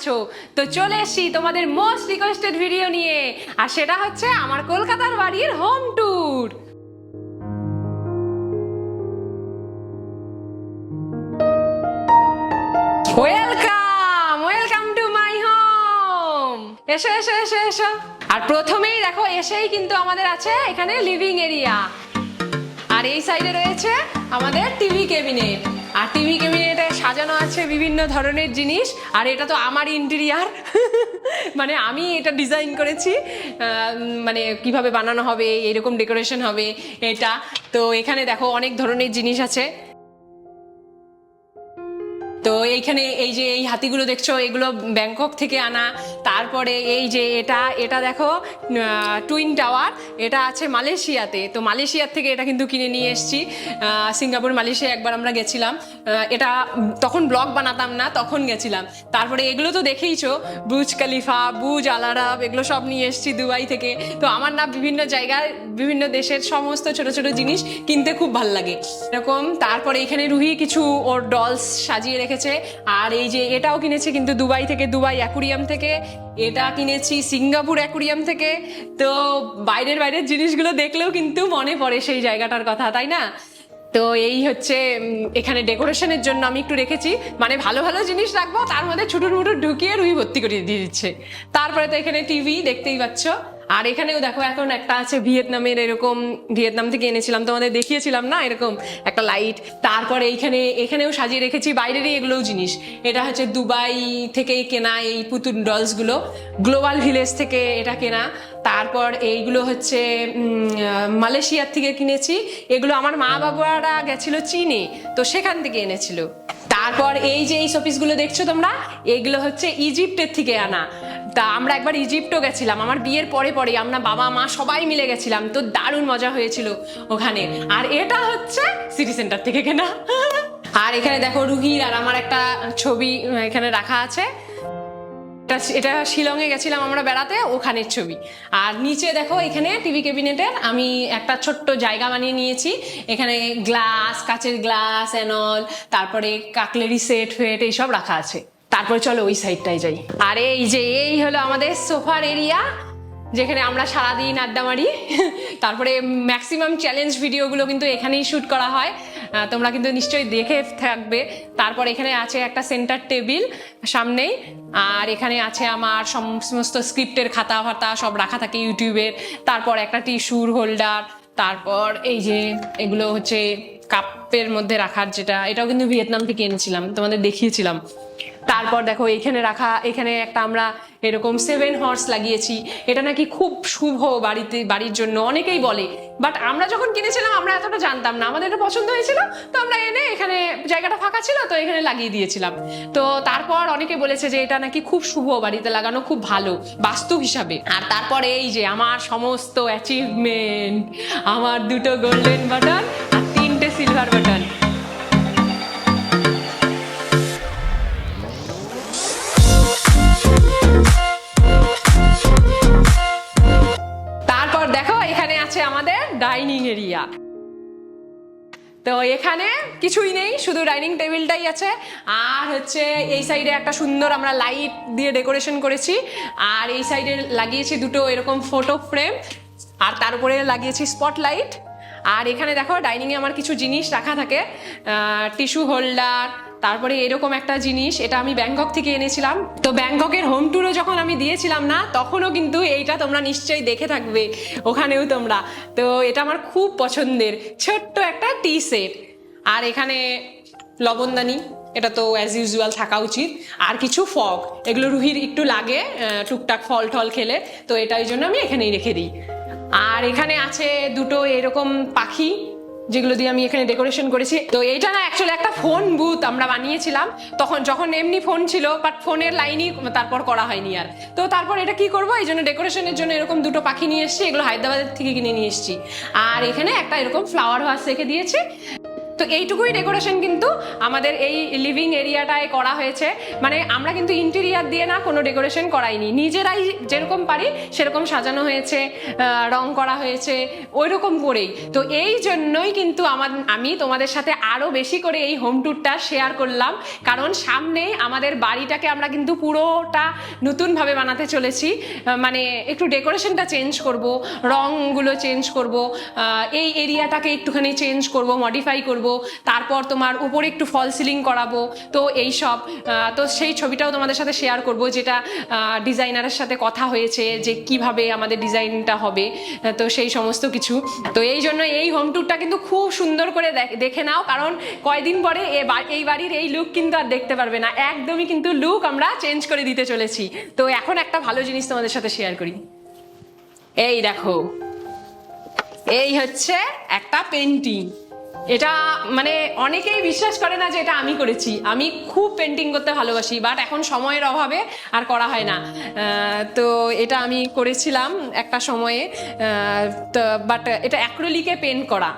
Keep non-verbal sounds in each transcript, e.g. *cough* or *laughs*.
আছো? তো চলে এসছি তোমাদের মোস্ট রিকোয়েস্টেড ভিডিও নিয়ে। আর সেটা হচ্ছে আমার কলকাতার বাড়ির home tour welcome welcome to my home এসো এসো এসো এসো। আর প্রথমেই দেখো, এসেই কিন্তু আমাদের আছে এখানে লিভিং এরিয়া আর এই সাইডে রয়েছে আমাদের টিভি ক্যাবিনেট আর টিভি ক্যাবিনেটে সাজানো আছে বিভিন্ন ধরনের জিনিস, আর এটা তো আমার ইন্টেরিয়ার *laughs* মানে আমি এটা ডিজাইন করেছি মানে কীভাবে বানানো হবে, এরকম ডেকোরেশন হবে এটা। তো এখানে দেখো অনেক ধরনের জিনিস আছে। তো এইখানে এই যে এই হাতিগুলো দেখছ, এগুলো ব্যাংকক থেকে আনা। তারপরে এই যে এটা এটা দেখো টুইন টাওয়ার এটা আছে মালয়েশিয়াতে। তো মালয়েশিয়ার থেকে এটা কিন্তু কিনে নিয়ে এসেছি। সিঙ্গাপুর, মালয়েশিয়া একবার আমরা গেছিলাম। এটা তখন ব্লগ বানাতাম না, তখন গেছিলাম। তারপরে এগুলো তো দেখেইছো বুজ খালিফা বুজ আলারাব এগুলো সব নিয়ে এসেছি দুবাই থেকে। তো আমার না বিভিন্ন জায়গায়, বিভিন্ন দেশের সমস্ত ছোট ছোট জিনিস কিনতে খুব ভালো লাগে। এরকম, তারপরে এখানে রুহি কিছু ওর ডলস সাজিয়ে রেখেছে আর এই যে এটাও কিনেছে কিন্তু দুবাই থেকে, দুবাই অ্যাকুরিয়াম থেকে। এটা কিনেছি সিঙ্গাপুর অ্যাকুরিয়াম থেকে। তো বাইরের বাইরের জিনিসগুলো দেখলেও কিন্তু মনে পড়ে সেই জায়গাটার কথা, তাই না? তো এই হচ্ছে এখানে ডেকোরেশনের জন্য আমি একটু রেখেছি। মানে ভালো ভালো জিনিস রাখব, তার মধ্যে ছুটুর মুটুর ঢুকিয়ে রুই ভর্তি করে দিয়ে দিচ্ছে। তারপরে তো এখানে টিভি দেখতেই পাচ্ছ। আর এখানেও দেখো এখন একটা আছে ভিয়েতনামের এরকম, ভিয়েতনাম থেকে এনেছিলাম, তোমাদের দেখিয়েছিলাম না এরকম একটা লাইট তারপরে এইখানে, এখানেও সাজিয়ে রেখেছি, বাইরেরই এগুলোও জিনিস। এটা হচ্ছে দুবাই থেকে কেনা এই পুতুল ডলসগুলো গ্লোবাল ভিলেজ থেকে এটা কেনা। তারপর এইগুলো হচ্ছে মালয়েশিয়ার থেকে কিনেছি। এগুলো আমার মা বাবারা গেছিল চীনে, তো সেখান থেকে এনেছিল। তারপর এই যে এই শোপিসগুলো দেখছ তোমরা, এগুলো হচ্ছে ইজিপ্টের থেকে আনা। তা আমরা একবার ইজিপ্টও গেছিলাম, আমার বিয়ের পরে পরে আমরা বাবা, মা সবাই মিলে গেছিলাম, তো দারুণ মজা হয়েছিল ওখানে। আর এটা হচ্ছে সিটি সেন্টার থেকে কেনা। আর এখানে দেখো রুহির আর আমার একটা ছবি এখানে রাখা আছে। এটা শিলংয়ে গেছিলাম আমরা বেড়াতে, ওখানের ছবি। আর নিচে দেখো এখানে টিভি ক্যাবিনেটের আমি একটা ছোট্ট জায়গা বানিয়ে নিয়েছি। এখানে গ্লাস কাচের গ্লাস অ্যানল তারপরে কাকলেরি সেট ফেট এইসব রাখা আছে। তারপরে চলো ওই সাইডটায় যাই। আর এই যে, এই হলো আমাদের সোফার এরিয়া যেখানে আমরা সারাদিন আড্ডা মারি। *laughs* তারপরে ম্যাক্সিমাম চ্যালেঞ্জ ভিডিওগুলো কিন্তু এখানেই শ্যুট করা হয়। তোমরা কিন্তু নিশ্চয়ই দেখে থাকবে। তারপর এখানে আছে একটা সেন্টার টেবিল সামনেই। আর এখানে আছে আমার সম- সমস্ত স্ক্রিপ্টের খাতা ফাতা সব রাখা থাকে ইউটিউবের তারপর একটা টিস্যুর হোল্ডার তারপর এই যে এগুলো হচ্ছে কাপের মধ্যে রাখার যেটা, এটাও কিন্তু ভিয়েতনাম থেকে এনেছিলাম, তোমাদের দেখিয়েছিলাম। তারপর দেখো এখানে রাখা, এখানে একটা আমরা এরকম সেভেন হর্স লাগিয়েছি। এটা নাকি খুব শুভ বাড়িতে, বাড়ির জন্য। অনেকেই বলে বাট আমরা যখন কিনেছিলাম, আমরা এতটা জানতাম না। আমাদের এটা পছন্দ হয়েছিল, তো আমরা এনে এখানে জায়গাটা ফাঁকা ছিল, তো এখানে লাগিয়ে দিয়েছিলাম। তো তারপর অনেকে বলেছে যে এটা নাকি খুব শুভ বাড়িতে লাগানো খুব ভালো, বাস্তু হিসাবে। আর তারপরে এই যে আমার সমস্ত অ্যাচিভমেন্ট আমার দুটো গোল্ডেন বাটন আর তিনটে সিলভার বাটন এরিয়া তো এখানে কিছুই নেই, শুধু ডাইনিং টেবিলটাই আছে। আর হচ্ছে এই সাইডে একটা সুন্দর আমরা লাইট দিয়ে ডেকোরেশন করেছি। আর এই সাইডে লাগিয়েছি দুটো এরকম ফটো ফ্রেম। আর তার উপরে লাগিয়েছি স্পটলাইট। আর এখানে দেখো ডাইনিংয়ে আমার কিছু জিনিস রাখা থাকে। টিস্যু হোল্ডার তারপরে এরকম একটা জিনিস, এটা আমি ব্যাংকক থেকে এনেছিলাম। তো ব্যাংককের হোম ট্যুরও যখন আমি দিয়েছিলাম না, তখনও কিন্তু এইটা তোমরা নিশ্চয়ই দেখে থাকবে, ওখানেও তোমরা। তো এটা আমার খুব পছন্দের, ছোট্ট একটা টি সেট আর এখানে লবণদানি, এটা তো অ্যাজ ইউজুয়াল থাকা উচিত। আর কিছু ফগ, এগুলো রুহির একটু লাগে টুকটাক ফল টল খেলে, তো এটা এটাই জন্য আমি এখানেই রেখে দিই। আর এখানে আছে দুটো এরকম পাখি যেগুলো দিয়ে আমি এখানে ডেকোরেশন করেছি। তো এইটা না অ্যাকচুয়ালি একটা ফোন বুথ আমরা বানিয়েছিলাম। তখন যখন এমনি ফোন ছিল বাট ফোনের লাইনই তারপর করা হয়নি আর। তো তারপর এটা কি করব? এই জন্য ডেকোরেশনের জন্য এরকম দুটো পাখি নিয়ে এসেছি, এগুলো হায়দ্রাবাদের থেকে কিনে নিয়ে এসেছি। আর এখানে একটা এরকম ফ্লাওয়ার ভাস রেখে দিয়েছি। তো এইটুকুই ডেকোরেশন কিন্তু আমাদের এই লিভিং এরিয়াটায় করা হয়েছে। মানে আমরা কিন্তু ইন্টেরিয়ার দিয়ে না কোনো ডেকোরেশন করাইনি। নিজেরাই যেরকম পারি সেরকম সাজানো হয়েছে রং করা হয়েছে ওই রকম করেই। তো এই জন্যই কিন্তু আমার, আমি তোমাদের সাথে আরও বেশি করে এই হোম ট্যুরটা শেয়ার করলাম। কারণ সামনে আমাদের বাড়িটাকে আমরা কিন্তু পুরোটা নতুনভাবে বানাতে চলেছি। মানে একটু ডেকোরেশনটা চেঞ্জ করব, রংগুলো চেঞ্জ করব এই এরিয়াটাকে একটুখানি চেঞ্জ করব মডিফাই করব। তারপর তোমার উপরে একটু ফল সিলিং করাবো, তো এই সব তো সেই ছবিটাও তোমাদের সাথে শেয়ার করব, যেটা ডিজাইনারের সাথে কথা হয়েছে যে কীভাবে আমাদের ডিজাইনটা হবে তো সেই সমস্ত কিছু। তো এই জন্য এই হোম ট্যুরটা কিন্তু খুব সুন্দর করে দেখে নাও, কারণ কয়দিন পরে এই বাড়ির এই লুক কিন্তু আর দেখতে পারবে না, একদমই কিন্তু লুক আমরা চেঞ্জ করে দিতে চলেছি। তো এখন একটা ভালো জিনিস তোমাদের সাথে শেয়ার করি। এই দেখো, এই হচ্ছে একটা পেন্টিং এটা মানে অনেকেই বিশ্বাস করে না যে এটা আমি করেছি। আমি খুব পেন্টিং করতে ভালোবাসি বাট এখন সময়ের অভাবে আর করা হয় না। তো এটা আমি করেছিলাম একটা সময়ে। তো বাট এটা অ্যাক্রোলিকে পেন্ট করা।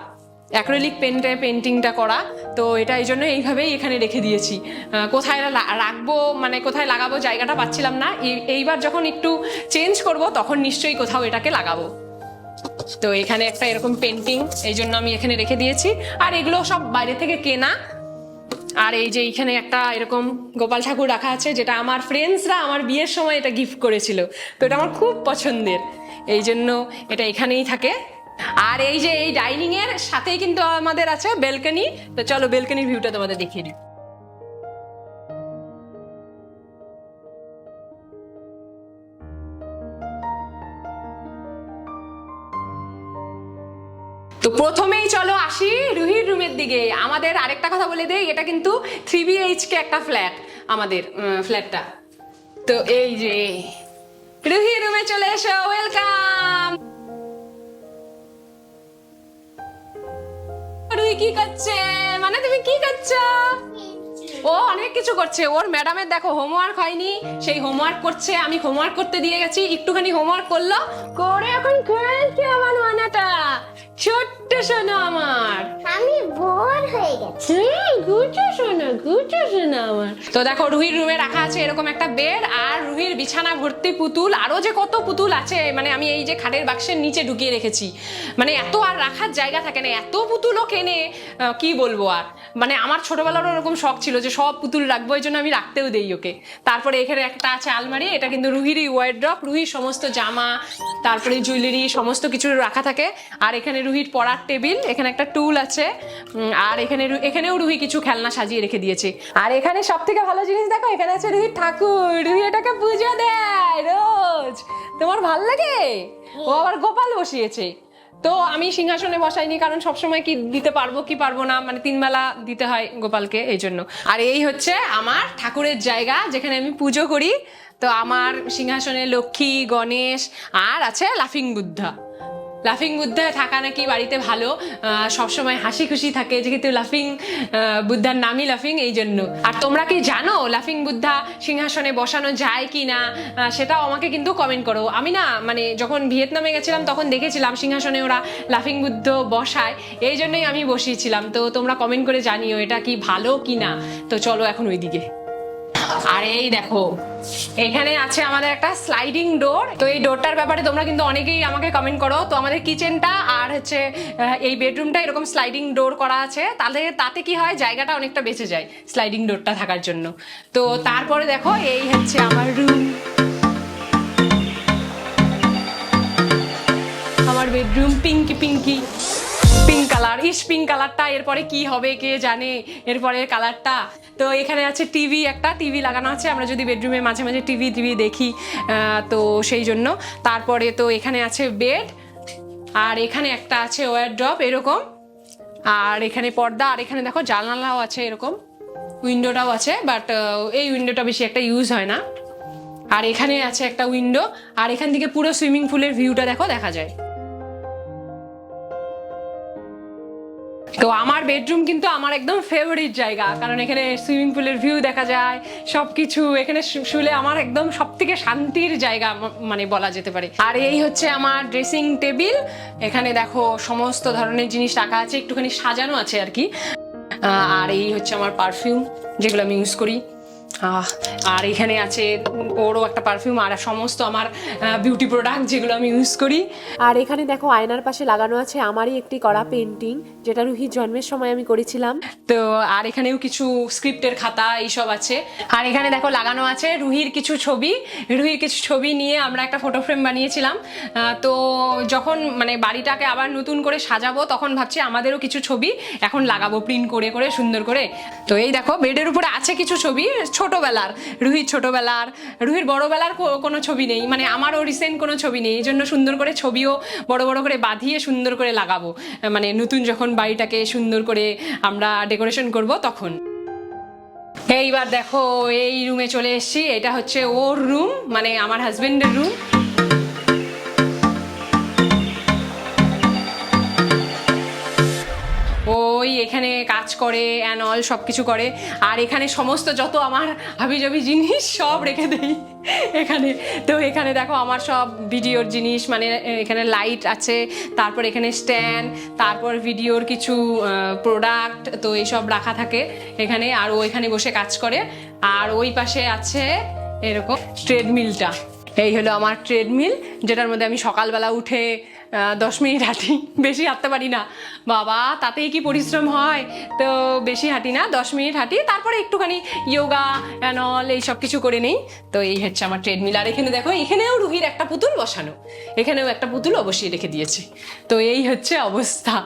অ্যাক্রিলিক পেন্টে পেন্টিংটা করা। তো এটা এই জন্য এইভাবেই এখানে রেখে দিয়েছি। কোথায় রাখব মানে কোথায় লাগাবো জায়গাটা পাচ্ছিলাম না। এই- এইবার যখন একটু চেঞ্জ করব, তখন নিশ্চয়ই কোথাও এটাকে লাগাবো। তো এখানে একটা এরকম পেন্টিং এই জন্য আমি এখানে রেখে দিয়েছি। আর এগুলো সব বাইরে থেকে কেনা। আর এই যে এইখানে একটা এরকম গোপাল ঠাকুর রাখা আছে, যেটা আমার ফ্রেন্ডসরা আমার বিয়ের সময় এটা গিফট করেছিল। তো এটা আমার খুব পছন্দের। এই জন্য এটা এখানেই থাকে। আর এই যে এই ডাইনিং এর সাথেই কিন্তু আমাদের আছে বেলকনি তো চলো বেলকনির ভিউটা তোমাদের দেখিয়ে দিই। প্রথমেই চলো আসি রুহির রুমের দিকে। আমাদের আরেকটা কথা বলে দেই, এটা কিন্তু থ্রি বিএইচকে একটা ফ্ল্যাট আমাদের ফ্ল্যাটটা তো এই যে রুহি রুমে চলে এসো ওয়েলকাম রুহি কি করছে? মানে তুমি কি করছ? ও অনেক কিছু করছে। ওর ম্যাডামের দেখো হোমওয়ার্ক হয়নি, সেই হোমওয়ার্ক করছে, আমি হোমওয়ার্ক করতে দিয়ে গেছি, একটুখানি হোমওয়ার্ক করল, করে এখন খেলছে আমার মানাটা ছোট্ট শোনো আমার। আমি বোর হয়ে গেছি। গুচো শোনো গুচো আমার। তো দেখো, রুহির রুমে রাখা আছে এরকম একটা বেড, আর রুহির বিছানা, ভর্তি পুতুল, আরও যে কত পুতুল আছে মানে আমি এই যে খাটের বাক্সের নিচে ঢুকিয়ে রেখেছি। মানে এত আর রাখার জায়গা থাকে না, এত পুতুলও কেনে কি বলব আর? মানে আমার ছোটবেলারও এরকম শখ ছিল যে সব পুতুল রাখব, এই জন্য আমি রাখতেও দেই ওকে। তারপরে এখানে একটা আছে আলমারি, এটা কিন্তু রুহিরই ওয়ার্ড্রপ রুহির সমস্ত জামা, তারপরে জুয়েলারি সমস্ত কিছু রাখা থাকে। আর এখানে রুহির পড়ার টেবিল, এখানে একটা টুল আছে আর এখানে এখানেও রুহি কিছু খেলনা সাজিয়ে রেখে দিয়েছে। আর এখানে সব থেকে ভালো জিনিস দেখো এখানে আছে রুহির ঠাকুর রুহি এটাকে পুজো দেয় রোজ। তোমার ভালো লাগে? ও আবার গোপাল বসিয়েছে। তো আমি সিংহাসনে বসাইনি কারণ সবসময় কি দিতে পারব কি পারব না মানে তিন বেলা দিতে হয় গোপালকে এই জন্য। আর এই হচ্ছে আমার ঠাকুরের জায়গা যেখানে আমি পুজো করি। তো আমার সিংহাসনে লক্ষ্মী গণেশ আর আছে লাফিং বুদ্ধা। লাফিং বুদ্ধা থাকা নাকি বাড়িতে ভালো সবসময় হাসি খুশি থাকে, যেহেতু লাফিং বুদ্ধার নামই লাফিং এই জন্য। আর তোমরা কি জানো লাফিং বুদ্ধা সিংহাসনে বসানো যায় কি না সেটাও আমাকে কিন্তু কমেন্ট করো। আমি না মানে যখন ভিয়েতনামে গেছিলাম, তখন দেখেছিলাম সিংহাসনে ওরা লাফিং বুদ্ধ বসায়, এই জন্যই আমি বসিয়েছিলাম। তো তোমরা কমেন্ট করে জানিও এটা কি ভালো কি না তো চলো এখন ওইদিকে। আর, এই দেখো। এখানে আছে আমাদের একটা স্লাইডিং ডোর তো এই ডোরটার ব্যাপারে তোমরা কিন্তু অনেকেই আমাকে কমেন্ট করো। তো আমাদের কিচেনটা আর হচ্ছে এই বেডরুমটা এরকম স্লাইডিং ডোর করা আছে। তাহলে তাতে কি হয়? জায়গাটা অনেকটা বেঁচে যায় স্লাইডিং ডোরটা থাকার জন্য। তো তারপরে দেখো, এই হচ্ছে আমার রুম আমার bedroom pinky pinky pink colour ইস পিঙ্ক কালারটা এরপরে কি হবে, কে জানে, এরপরে কালারটা তো এখানে আছে টিভি একটা টিভি লাগানো আছে, আমরা যদি বেডরুমে মাঝে মাঝে টিভি টিভি দেখি তো সেই জন্য। তারপরে তো এখানে আছে বেড আর এখানে একটা আছে ওয়ার ড্রপ এরকম। আর এখানে পর্দা, আর এখানে দেখো জানালাও আছে এরকম। উইন্ডোটাও আছে বাট এই উইন্ডোটা বেশি একটা ইউজ হয় না। আর এখানে আছে একটা উইন্ডো আর এখান থেকে পুরো সুইমিং পুলের ভিউটা দেখো, দেখা যায়। তো আমার বেডরুম কিন্তু আমার একদম ফেভারিট জায়গা। কারণ এখানে সুইমিং পুলের ভিউ দেখা যায়, সবকিছু এখানে শু- শুলে আমার একদম সব থেকে শান্তির জায়গা মানে বলা যেতে পারে। আর এই হচ্ছে আমার ড্রেসিং টেবিল এখানে দেখো সমস্ত ধরনের জিনিস রাখা আছে, একটুখানি সাজানো আছে আর কি। আর এই হচ্ছে আমার পারফিউম যেগুলো আমি ইউজ করি। আর এখানে আছে ওরও একটা পারফিউম আর সমস্ত আমার বিউটি প্রোডাক্ট যেগুলো আমি ইউজ করি। আর এখানে দেখো আয়নার পাশে লাগানো আছে আমারই একটি করা পেন্টিং যেটা রুহির জন্মের সময় আমি করেছিলাম। তো আর এখানেও কিছু স্ক্রিপ্টের খাতা এইসব আছে। আর এখানে দেখো লাগানো আছে রুহির কিছু ছবি। রুহির কিছু ছবি নিয়ে আমরা একটা ফটো ফ্রেম বানিয়েছিলাম। তো যখন মানে বাড়িটাকে আবার নতুন করে সাজাবো তখন ভাবছি আমাদেরও কিছু ছবি এখন লাগাবো প্রিন্ট করে করে সুন্দর করে। তো এই দেখো বেডের উপরে আছে কিছু ছবি ছোটবেলার, রুহির ছোটবেলার, রুহির বড়বেলার কোনো ছবি নেই। মানে আমারও রিসেন্ট কোনো ছবি নেই। এই জন্য সুন্দর করে ছবিও বড় বড় করে বাঁধিয়ে সুন্দর করে লাগাবো। মানে নতুন যখন বাড়িটাকে সুন্দর করে আমরা ডেকোরেশন করব তখন। এইবার দেখো, এই রুমে চলে এসেছি। এটা হচ্ছে ওর রুম মানে আমার হাজবেন্ডের রুম ওই এখানে কাজ করে অ্যান্ড অল সব কিছু করে। আর এখানে সমস্ত যত আমার হাবিজাবি জিনিস সব রেখে দেই এখানে। তো এখানে দেখো আমার সব ভিডিওর জিনিস মানে এখানে লাইট আছে, তারপর এখানে স্ট্যান্ড তারপর ভিডিওর কিছু প্রোডাক্ট তো এইসব রাখা থাকে এখানে। আর ও এখানে বসে কাজ করে। আর ওই পাশে আছে এরকম ট্রেডমিলটা এই হলো আমার ট্রেডমিল যেটার মধ্যে আমি সকালবেলা উঠে দশ মিনিট হাঁটি। বেশি হাঁটতে পারি না। বাবা, তাতেই কি পরিশ্রম হয়? তো বেশি হাঁটি না, দশ মিনিট হাঁটি। তারপরে একটুখানি ইয়োগা অ্যান্ড অল এই সব কিছু করে নেই। তো এই হচ্ছে আমার ট্রেডমিল আর এখানে দেখো, এখানেও রুহির একটা পুতুল বসানো। এখানেও একটা পুতুল অবশ্যই রেখে দিয়েছি। তো এই হচ্ছে অবস্থা।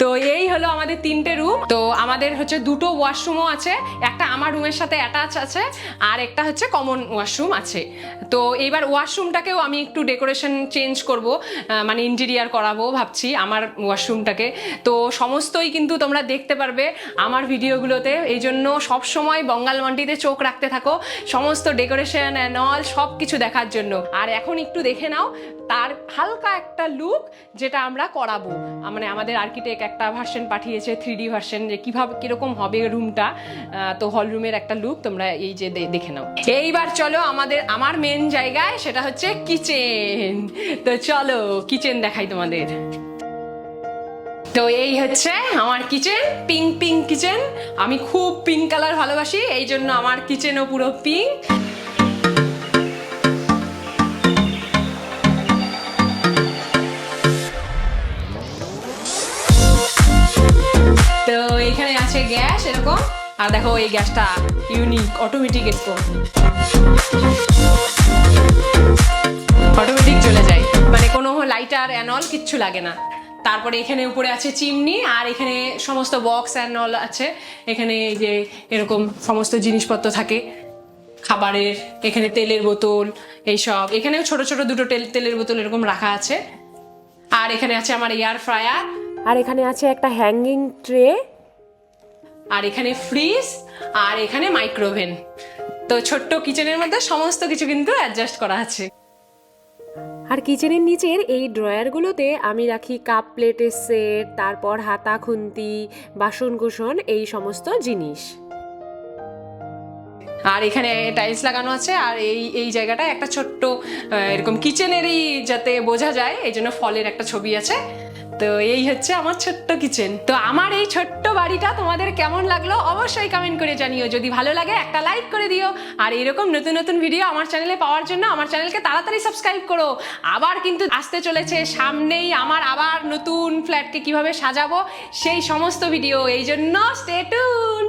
তো এই হলো আমাদের তিনটে রুম তো আমাদের হচ্ছে দুটো ওয়াশরুমও আছে। একটা আমার রুমের সাথে অ্যাটাচ আছে, আর একটা হচ্ছে কমন ওয়াশরুম আছে। তো এইবার ওয়াশরুমটাকেও আমি একটু ডেকোরেশন চেঞ্জ করব। মানে ইন্টেরিয়ার করাবো ভাবছি আমার ওয়াশরুমটাকে তো সমস্তই কিন্তু তোমরা দেখতে পারবে আমার ভিডিওগুলোতে এই জন্য সবসময় বঙ্গাল মান্ডিতে চোখ রাখতে থাকো। সমস্ত ডেকোরেশন অ্যান্ড অল সব কিছু দেখার জন্য। আর এখন একটু দেখে নাও তার হালকা একটা লুক যেটা আমরা করাবো। মানে আমাদের আর্কিটেক্ট একটা ভার্সন পাঠিয়েছে থ্রি ডি ভার্সন যে কীভাবে, কীরকম হবে রুমটা তো হল রুমের একটা লুক তোমরা এই যে দেখে নাও। এইবার চলো আমাদের, আমার মেন জায়গায় সেটা হচ্ছে কিচেন তো চলো কিচেন দেখাই তোমাদের। তো এই হচ্ছে আমার কিচেন পিঙ্ক পিঙ্ক কিচেন আমি খুব পিঙ্ক কালার ভালোবাসি এই জন্য আমার কিচেনও পুরো পিঙ্ক আর দেখো এই গ্যাসটা ইউনিক অটোমেটিক এসকো অটোমেটিক চলে যায়। মানে কোনো লাইটার অ্যান্ড অল কিচ্ছু লাগে না। তারপরে এখানে উপরে আছে চিমনি আর এখানে সমস্ত বক্স অ্যান্ড আছে। এখানে যে এরকম সমস্ত জিনিসপত্র থাকে। খাবারের, এখানে তেলের বোতল, এইসব। এখানেও ছোট ছোট দুটো তেল, তেলের বোতল এরকম রাখা আছে। আর এখানে আছে আমার এয়ার ফ্রায়ার আর এখানে আছে একটা হ্যাঙ্গিং ট্রে আর এখানে ফ্রিজ আর এখানে মাইক্রোভেন তো ছোট্ট কিচেনের মধ্যে সমস্ত কিছু কিন্তু অ্যাডজাস্ট করা আছে। আর কিচেনের নিচের এই ড্রয়ারগুলোতে আমি রাখি কাপ প্লেটের সেট তারপর হাতা খুন্তি বাসন কোসন এই সমস্ত জিনিস। আর এখানে টাইলস লাগানো আছে আর এই এই জায়গাটায় একটা ছোট্ট এরকম কিচেনেরই যাতে বোঝা যায় এই জন্য ফলের একটা ছবি আছে। তো এই হচ্ছে আমার ছোট্ট কিচেন তো আমার এই ছোট্ট বাড়িটা তোমাদের কেমন লাগল অবশ্যই কমেন্ট করে জানিও। যদি ভালো লাগে একটা লাইক করে দিও। আর এরকম নতুন নতুন ভিডিও আমার চ্যানেলে পাওয়ার জন্য আমার চ্যানেলকে তাড়াতাড়ি সাবস্ক্রাইব করো। আবার কিন্তু আসতে চলেছে সামনেই আমার আবার নতুন ফ্ল্যাটকে কীভাবে সাজাবো সেই সমস্ত ভিডিও এই জন্য স্টে টুন